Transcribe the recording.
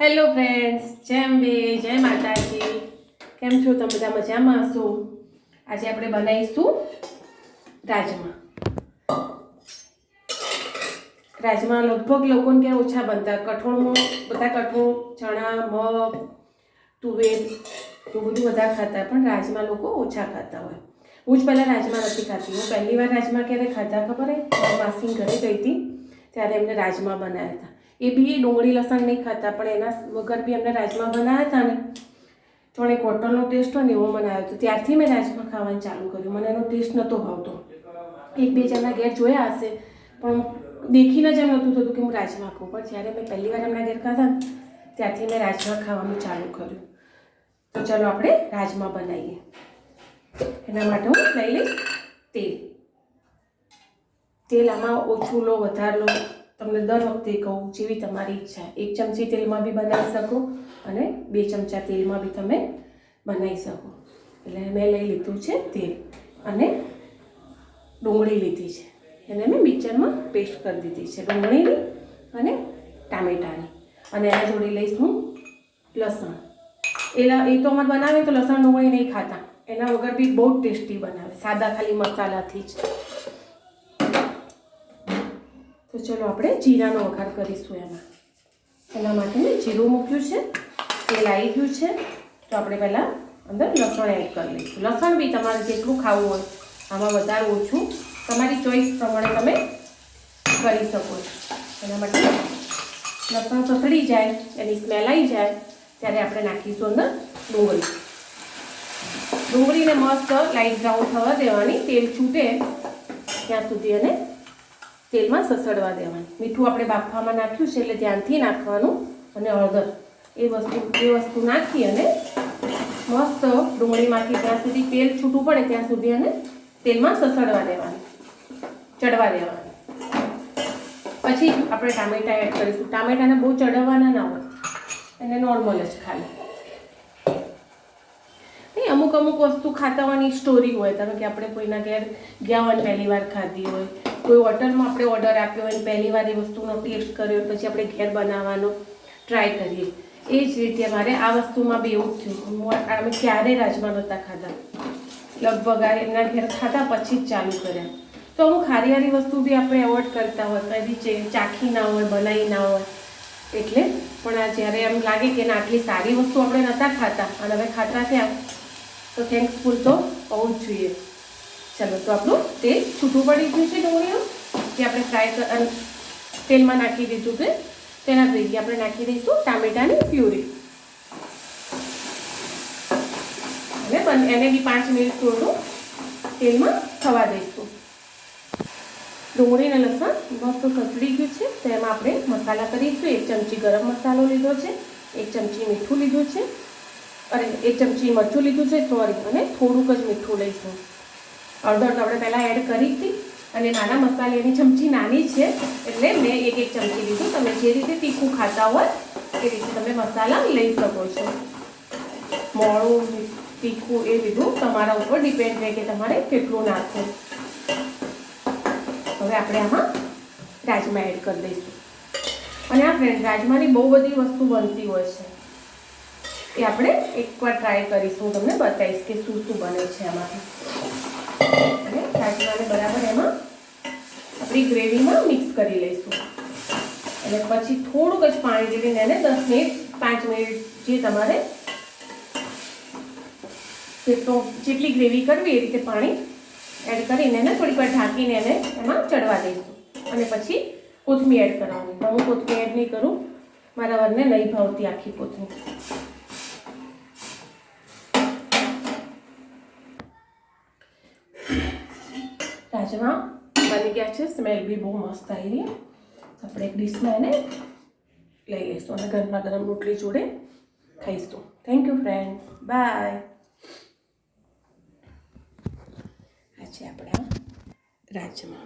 Hello friends જેમ બે, જય માતાજી. કેમ છો તમે બધા મજામાં? હશો? આજે આપણે બનાવીશું રાજમા. રાજમા લગભગ લોકોને ક્યાં ઓછા બનતા? કઠોળમાં બધા કઠોળ, ચણા, મગ, તુવેર, એવું બધું બધા ખાતા, પણ રાજમા લોકો ઓછા ખાતા હોય. હું જ પહેલાં રાજમા નથી ખાતી. હું પહેલી વાર રાજમા ક્યારે ખાધા ખબર હે? માસી ઘરે ગઈ હતી, ત્યારે એમને રાજમા બનાવ્યા હતા. એ બી ડુંગળી લસણ નહીં ખાતા, પણ એના વગર બી અમને રાજમા બનાવ્યા હતા ને. એક હોટલનો ટેસ્ટ હોય ને એવો મને આવ્યો હતો ત્યારથી મેં રાજમા ખાવાનું ચાલુ કર્યું. મને એનો ટેસ્ટ નહોતો ભાવતો એક બે જણના ઘેર જોયા હશે, પણ દેખીને જ એમ નહોતું થતું કે હું રાજમા ખાઉં. પણ જ્યારે મેં પહેલી વાર એમના ઘેર ખાધા ત્યારથી મેં રાજમા ખાવાનું ચાલુ કર્યું. તો ચલો આપણે રાજમા બનાવીએ. એના માટે હું લઈ લઈશ તેલ. તેલ આમાં ઓછું લો, વધારે લો. તમને દર વખતે કહું, જેવી તમારી ઈચ્છા. એક ચમચી તેલમાં બી બનાવી શકો અને બે ચમચા તેલમાં બી તમે બનાવી શકો. એટલે મેં લઈ લીધું છે તેલ અને ડુંગળી લીધી છે. એને મેં મિક્સરમાં પેસ્ટ કરી દીધી છે, ડુંગળીની અને ટામેટાની. અને એના જોડે લઈશ હું લસણ. એલા, એ તો અમારે બનાવે તો લસણ ડુંગળી નહીં ખાતા. એના વગર બી બહુ ટેસ્ટી બનાવે. સાદા ખાલી મસાલાથી જ. તો ચલો આપણે જીરાનો વઘાર કરીશું એમાં. એના માટે મેં જીરું મૂક્યું છે, તેલ આવી ગયું છે, તો આપણે પહેલાં અંદર લસણ એડ કરી લઈશું. લસણ બી તમારે જેટલું ખાવું હોય આમાં વધારે ઓછું તમારી ચોઈસ પ્રમાણે તમે કરી શકો એના માટે લસણ સસડી જાય, એની સ્મેલ આવી જાય, ત્યારે આપણે નાખીશું અંદર ડુંગળી. ડુંગળીને મસ્ત લાઇટ બ્રાઉન થવા દેવાની, તેલ છૂટે ત્યાં સુધી એને તેલમાં સસડવા દેવાની. મીઠું આપણે બાફવામાં નાખ્યું છે એટલે ધ્યાનથી નાખવાનું અને હળદર. એ વસ્તુ એ વસ્તુ નાખી અને મસ્ત ડુંગળીમાંથી ત્યાં સુધી તેલ છૂટું પડે ત્યાં સુધી એને તેલમાં સસડવા દેવાની. ચડવા દેવાની. પછી આપણે ટામેટા એડ કરીશું. ટામેટાને બહુ ચડવવાના ના હોય. એને નોર્મલ જ ખાલી. અમુક અમુક વસ્તુ ખાતા હોવાની સ્ટોરી હોય. ધારો કે આપણે કોઈના ઘેર ગયા હોય પહેલી વાર ખાધી હોય. કોઈ હોટલમાં આપણે ઓર્ડર આપ્યો હોય પહેલી વાર એ વસ્તુનો ટેસ્ટ કર્યો પછી આપણે ઘેર બનાવવાનો ટ્રાય કરીએ. એ જ રીતે મારે આ વસ્તુમાં બી એવું થયું. અમે ક્યારેય રાજમા નહોતા ખાધા. લગભગ આ એમના ઘેર ખાધા પછી જ ચાલુ કર્યા. તો અમુક હારી હારી વસ્તુ બી આપણે એવોર્ડ કરતા હોય. કદી ચાખી ના હોય બનાવી ના હોય. એટલે પણ આ જ્યારે એમ લાગે કે ના, આટલી સારી વસ્તુ આપણે નહોતા ખાતા, અને હવે ખાતા થયા તો થેન્ક્સફુલ તો હોવું જ જોઈએ ચાલો તો આપણું તેલ છૂટું પડી ગયું છે ડુંગળીનું જે આપણે ફ્રાય તેલમાં નાખી દીધું છે તેના ભેગી આપણે નાખી દઈશું ટામેટાની પ્યુરી અને એને બી પાંચ મિનિટ થોડું તેલમાં થવા દઈશું ડુંગળી અને લસણ મસ્ત સસડી ગયું છે તેમાં આપણે મસાલા કરીશું એક ચમચી ગરમ મસાલો લીધો છે એક ચમચી મીઠું લીધું છે અરે એક ચમચી મરચું લીધું છે સોરી અને થોડુંક જ મીઠું લઈશું. હળદર તો આપણે પહેલાં એડ કરી હતી, અને નાના મસાલાની ચમચી નાની છે, એટલે મેં એક એક ચમચી લીધું. તમે જે રીતે તીખું ખાતા હોય, એ રીતે તમે મસાલા લઈ શકો છો. મોળું, તીખું એ લીધું તમારા ઉપર ડિપેન્ડ રહે કે તમારે કેટલું નાખવું. હવે આપણે આમાં રાજમા એડ કરી દઈશું. અને આ ફ્રેન્ડ રાજમાની બહુ બધી વસ્તુ બનતી હોય છે. એ આપણે એકવાર ટ્રાય કરીશું. હું તમને બતાવીશ કે શું શું બને છે આમાંથી. અને કાચવાને બરાબર એમાં આપણી ગ્રેવીમાં મિક્સ કરી લઈશું. અને પછી થોડુંક જ પાણી દેવીને એને દસ મિનિટ, પાંચ મિનિટ જે તમારે જેટલો જેટલી ગ્રેવી કરવી એ રીતે પાણી એડ કરીને એને થોડીક વાર ઢાંકીને એને એમાં ચડવા દઈશું. અને પછી કોથમી એડ કરવાની. હું કોથમી એડ નહીં કરું. મારા વરને નહીં ભાવતી આખી કોથમી રાજમા બની ગયા છે. સ્મેલ બી બહુ મસ્ત આવી આપણે એક ડીશમાં એને લઈ લઈશું અને ગરમા ગરમ રોટલી જોડે ખાઈશું. થેન્ક યુ ફ્રેન્ડ બાય આ છે આપણા રાજમા.